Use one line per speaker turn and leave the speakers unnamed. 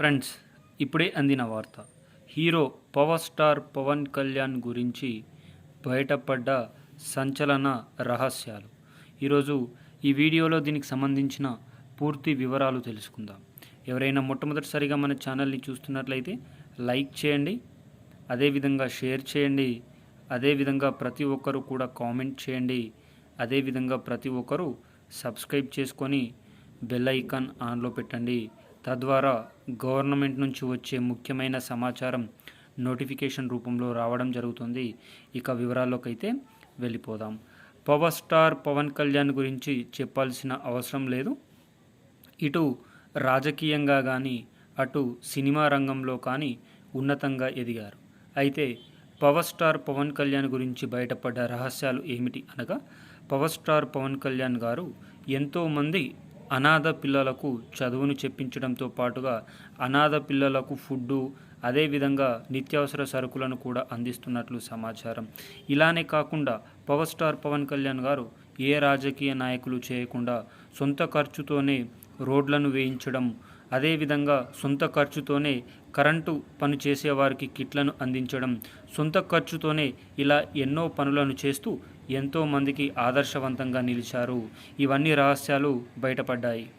Friends ఇప్పుడే అందిన వార్త. Hero power star Pawan Kalyan గురించి బయటపడ్డ సంచలన రహస్యాలు. ఈరోజు ఈ వీడియోలో దీనికి సంబంధించిన పూర్తి వివరాలు తెలుసుకుందాం. ఎవరైనా మొట్టమొదటిసారిగా మన ఛానల్ని చూస్తున్నట్లయితే లైక్ చేయండి అదేవిధంగా షేర్ చేయండి అదేవిధంగా ప్రతి ఒక్కరు కూడా కామెంట్ చేయండి అదేవిధంగా ప్రతి ఒక్కరూ సబ్స్క్రైబ్ చేసుకొని బెల్ ఐకాన్ ఆన్లో పెట్టండి. తద్వారా గవర్నమెంట్ నుంచి వచ్చే ముఖ్యమైన సమాచారం నోటిఫికేషన్ రూపంలో రావడం జరుగుతుంది. ఇక వివరాల్లోకైతే వెళ్ళిపోదాం. పవర్ స్టార్ పవన్ కళ్యాణ్ గురించి చెప్పాల్సిన అవసరం లేదు. ఇటు రాజకీయంగా కానీ అటు సినిమా రంగంలో కానీ ఉన్నతంగా ఎదిగారు. అయితే పవర్ స్టార్ పవన్ కళ్యాణ్ గురించి బయటపడ్డ రహస్యాలు ఏమిటి అనగా పవర్ స్టార్ పవన్ కళ్యాణ్ గారు ఎంతోమంది అనాథ పిల్లలకు చదువును చెప్పించడంతో పాటుగా అనాథ పిల్లలకు ఫుడ్డు అదేవిధంగా నిత్యావసర సరుకులను కూడా అందిస్తున్నట్లు సమాచారం. ఇలానే కాకుండా పవర్ స్టార్ పవన్ కళ్యాణ్ గారు ఏ రాజకీయ నాయకులు చేయకుండా సొంత ఖర్చుతోనే రోడ్లను వేయించడం అదేవిధంగా సొంత ఖర్చుతోనే కరెంటు పని చేసేవారికి కిట్లను అందించడం సొంత ఖర్చుతోనే ఇలా ఎన్నో పనులను చేస్తూ ఎంతోమందికి ఆదర్శవంతంగా నిలిచారు. ఇవన్నీ రహస్యాలు బయటపడ్డాయి.